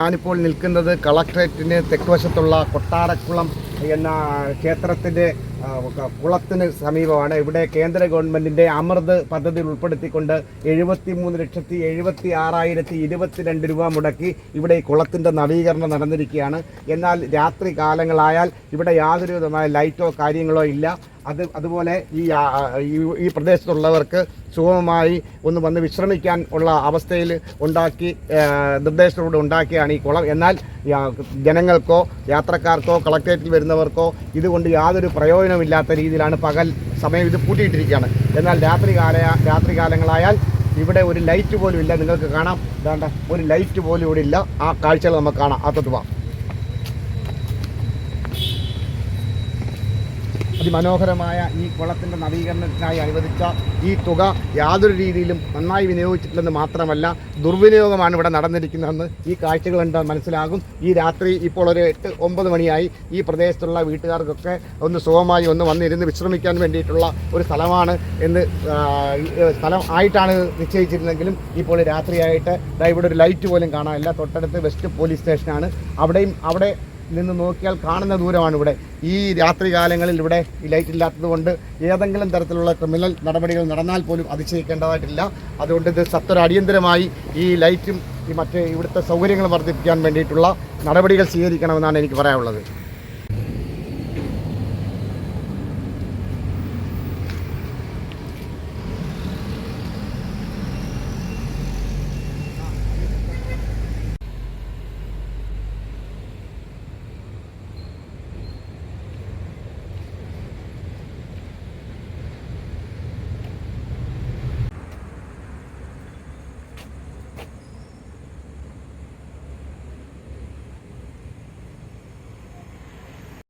ഞാനിപ്പോൾ നിൽക്കുന്നത് കളക്ട്രേറ്റിന് തെക്കുവശത്തുള്ള കൊട്ടാരക്കുളം എന്ന ക്ഷേത്രത്തിന്റെ കുളത്തിന് സമീപമാണ്. ഇവിടെ കേന്ദ്ര ഗവൺമെന്റിന്റെ അമൃത് പദ്ധതിയിൽ ഉൾപ്പെടുത്തിക്കൊണ്ട് എഴുപത്തി മൂന്ന് ലക്ഷത്തി എഴുപത്തി ആറായിരത്തി ഇരുപത്തിരണ്ട് രൂപ മുടക്കി ഇവിടെ ഈ കുളത്തിന്റെ നവീകരണം നടന്നിരിക്കുകയാണ്. എന്നാൽ രാത്രി കാലങ്ങളായാൽ ഇവിടെ യാതൊരു വിധമായ ലൈറ്റോ കാര്യങ്ങളോ ഇല്ല. അത് അതുപോലെ ഈ ഈ- പ്രദേശത്തുള്ളവർക്ക് സുഗമമായി ഒന്ന് വന്ന് വിശ്രമിക്കാൻ ഉള്ള അവസ്ഥയിൽ ഉണ്ടാക്കി നിർദ്ദേശത്തോടെ ഉണ്ടാക്കിയാണ് ഈ കുളം. എന്നാൽ ജനങ്ങൾക്കോ യാത്രക്കാർക്കോ കളക്ട്രേറ്റിൽ വരുന്നവർക്കോ ഇതുകൊണ്ട് യാതൊരു പ്രയോജനമില്ലാത്ത രീതിയിലാണ് പകൽ സമയം ഇത് പൂട്ടിയിട്ടിരിക്കുകയാണ്. എന്നാൽ രാത്രി കാല രാത്രി കാലങ്ങളായാൽ ഇവിടെ ഒരു ലൈറ്റ് പോലും ഇല്ല. നിങ്ങൾക്ക് കാണാം. ഇതാണ്ട് ഒരു ലൈറ്റ് പോലും ഇവിടെ ഇല്ല. ആ കാഴ്ചകൾ നമുക്ക് കാണാം. പോവാം അതിമനോഹരമായ ഈ കുളത്തിന്റെ നവീകരണത്തിനായി അനുവദിച്ച ഈ തുക യാതൊരു രീതിയിലും നന്നായി വിനിയോഗിച്ചിട്ടില്ലെന്ന് മാത്രമല്ല ദുർവിനിയോഗമാണ് ഇവിടെ നടന്നിരിക്കുന്നതെന്ന് ഈ കാഴ്ചകൾ കണ്ടാൽ മനസ്സിലാകും. ഈ രാത്രി ഇപ്പോൾ ഒരു എട്ട് ഒമ്പത് മണിയായി. ഈ പ്രദേശത്തുള്ള വീട്ടുകാർക്കൊക്കെ ഒന്ന് സുഖമായി ഒന്ന് വന്നിരുന്ന് വിശ്രമിക്കാൻ വേണ്ടിയിട്ടുള്ള ഒരു സ്ഥലമാണ് എന്ന് സ്ഥലം ആയിട്ടാണ് നിശ്ചയിച്ചിരുന്നെങ്കിലും ഇപ്പോൾ രാത്രിയായിട്ട് ഇവിടെ ഒരു ലൈറ്റ് പോലും കാണാനില്ല. തൊട്ടടുത്ത് വെസ്റ്റ് പോലീസ് സ്റ്റേഷനാണ്. അവിടെയും അവിടെ നിന്ന് നോക്കിയാൽ കാണുന്ന ദൂരമാണ് ഇവിടെ. ഈ രാത്രി കാലങ്ങളിൽ ഇവിടെ ലൈറ്റ് ഇല്ലാത്തതുകൊണ്ട് ഏതെങ്കിലും തരത്തിലുള്ള ക്രിമിനൽ നടപടികൾ നടന്നാൽ പോലും അതിശയിക്കേണ്ടതായിട്ടില്ല. അതുകൊണ്ട് ഇത് സത്വര അടിയന്തരമായി ഈ ലൈറ്റും ഈ മറ്റ് ഇവിടുത്തെ സൗകര്യങ്ങൾ വർദ്ധിപ്പിക്കാൻ വേണ്ടിയിട്ടുള്ള നടപടികൾ സ്വീകരിക്കണമെന്നാണ് എനിക്ക് പറയാനുള്ളത്.